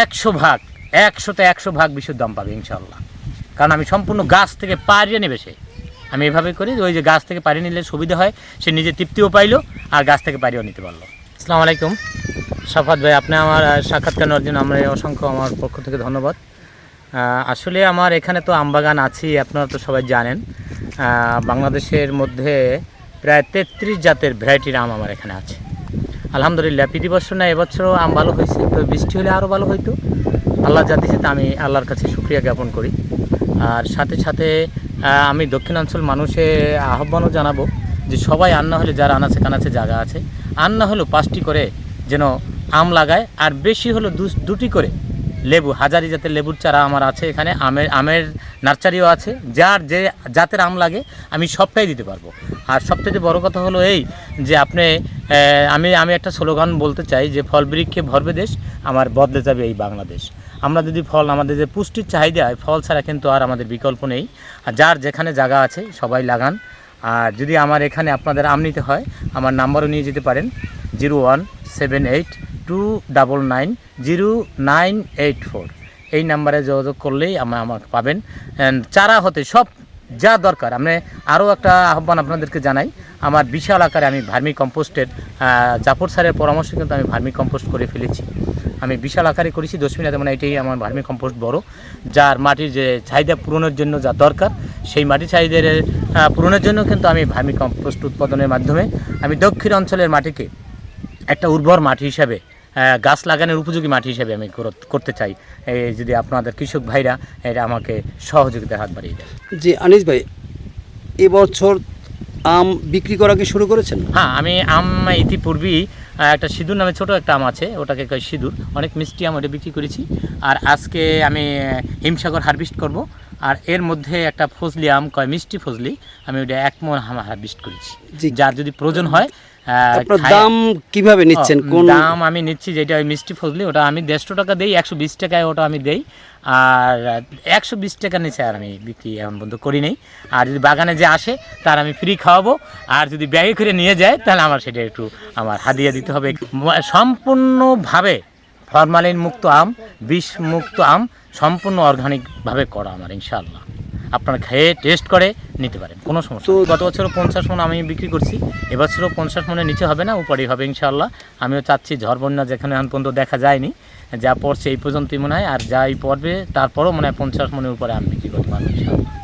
একশো ভাগ, একশোতে একশো ভাগ বিশুদ্ধ দাম পাবে ইনশাল্লাহ কারণ আমি সম্পূর্ণ গাছ থেকে পাড়িয়ে নেবে সে। আমি এভাবে করি ওই যে গাছ থেকে পাড়িয়ে নিলে সুবিধা হয়, সে নিজে তৃপ্তিও পাইলো আর গাছ থেকে পাড়িয়েও নিতে পারল। আসসালামু আলাইকুম। সাফাত ভাই, আপনি আমার সাক্ষাৎকার নেওয়ার জন্য আমরা অসংখ্য আমার পক্ষ থেকে ধন্যবাদ। আসলে আমার এখানে তো আমবাগান আছি, আপনারা তো সবাই জানেন। বাংলাদেশের মধ্যে প্রায় তেত্রিশ জাতের ভ্যারাইটির আম আমার এখানে আছে। আলহামদুলিল্লাহ, প্রতি বছর না, এবছরও আম ভালো হয়েছে, তো বৃষ্টি হলে আরও ভালো হইতো। আল্লাহ যা দিয়েছে আমি আল্লাহর কাছে সুক্রিয়া জ্ঞাপন করি। আর সাথে সাথে আমি দক্ষিণাঞ্চল মানুষে আহ্বানও জানাব যে সবাই আন্না হলে যারা আনাচে কানাচে জায়গা আছে আন্না হলেও পাঁচটি করে যেন আম লাগায়, আর বেশি হলো দুটি করে লেবু, হাজারি জাতের লেবুর চারা আমার আছে এখানে, আমের আমের নার্সারিও আছে, যার যে জাতের আম লাগে আমি সবটাই দিতে পারব। আর সবথেকে বড় কথা হলো এই যে আপনি আমি আমি একটা স্লোগান বলতে চাই যে ফল বৃক্ষে ভরবে দেশ, আমার বদলে যাবে এই বাংলাদেশ। আমরা যদি ফল, আমাদের যে পুষ্টির চাহিদা হয়, ফল ছাড়া কিন্তু আর আমাদের বিকল্প নেই। আর যার যেখানে জায়গা আছে, সবাই লাগান। আর যদি আমার এখানে আপনাদের আম নিতে হয়, আমার নাম্বারও নিয়ে যেতে পারেন, zero one seven eight two double nine zero nine eight four. এই নাম্বারে যোগাযোগ করলেই আমার আমাকে পাবেন। চারা হতে সব যা দরকার। আমি আরও একটা আহ্বান আপনাদেরকে জানাই। আমার বিশাল আকারে আমি ভার্মি কম্পোস্টের জাফর স্যারের পরামর্শে কিন্তু আমি ভার্মি কম্পোস্ট করে ফেলেছি। আমি বিশাল আকারে করেছি। দশ মিনিটে মানে এটাই আমার ভার্মি কম্পোস্ট বড়। যার মাটির যে চাহিদা পূরণের জন্য যা দরকার, সেই মাটি চাহিদার পূরণের জন্য কিন্তু আমি ভার্মি কম্পোস্ট উৎপাদনের মাধ্যমে আমি দক্ষিণ অঞ্চলের মাটিকে একটা উর্বর মাটি হিসাবে গাছ লাগানোর উপযোগী মাটি হিসেবে আমি করতে চাই। এই যদি আপনাদের কৃষক ভাইরা এটা আমাকে সহযোগিতার হাত বাড়িয়ে দেয় জি আনিস ভাই এবছর আম বিক্রি করা কি শুরু করেছেন? হ্যাঁ আমি আম ইতিপূর্বেই একটা সিঁদুর নামে ছোট একটা আম আছে ওটাকে কয় সিঁদুর। অনেক মিষ্টি আম ওটা বিক্রি করেছি। আর আজকে আমি হিমসাগর হারভেস্ট করব। আর এর মধ্যে একটা ফজলি আম কয় মিষ্টি ফজলি আমি ওটা এক মন হারভেস্ট করেছি। যার যদি প্রয়োজন হয় আপনার দাম কীভাবে নিচ্ছেন? কোন দাম আমি নিচ্ছি যেটা ওই মিষ্টি ফজলি ওটা আমি দেড়শো টাকা দেই একশো বিশ টাকায় ওটা আমি দেই। আর একশো বিশ টাকা নিচে আর আমি বিক্রি এখন পর্যন্ত করি নেই। আর যদি বাগানে যে আসে তার আমি ফ্রি খাওয়াবো। আর যদি ব্যাগে করে নিয়ে যায় তাহলে আমার সেটা একটু আমার হাদিয়া দিতে হবে। সম্পূর্ণভাবে ফরমালিন মুক্ত আম বিষ মুক্ত আম সম্পূর্ণ অর্গানিকভাবে করা আমার ইনশাআল্লাহ। আপনারা খেয়ে টেস্ট করে নিতে পারেন কোনো সমস্যা তো গত বছরও পঞ্চাশ মন আমি বিক্রি করছি এবছরও পঞ্চাশ মনে নিচে হবে না উপরেই হবে ইনশাল্লাহ আমিও চাচ্ছি ঝড় বন্যা যেখানে এখন পর্যন্ত দেখা যায়নি যা পড়ছে এই পর্যন্তই মনে হয় আর যাই পড়বে তারপরও মনে হয় পঞ্চাশ মনের উপরে আমি বিক্রি করতে পারব ইনশাআল্লাহ।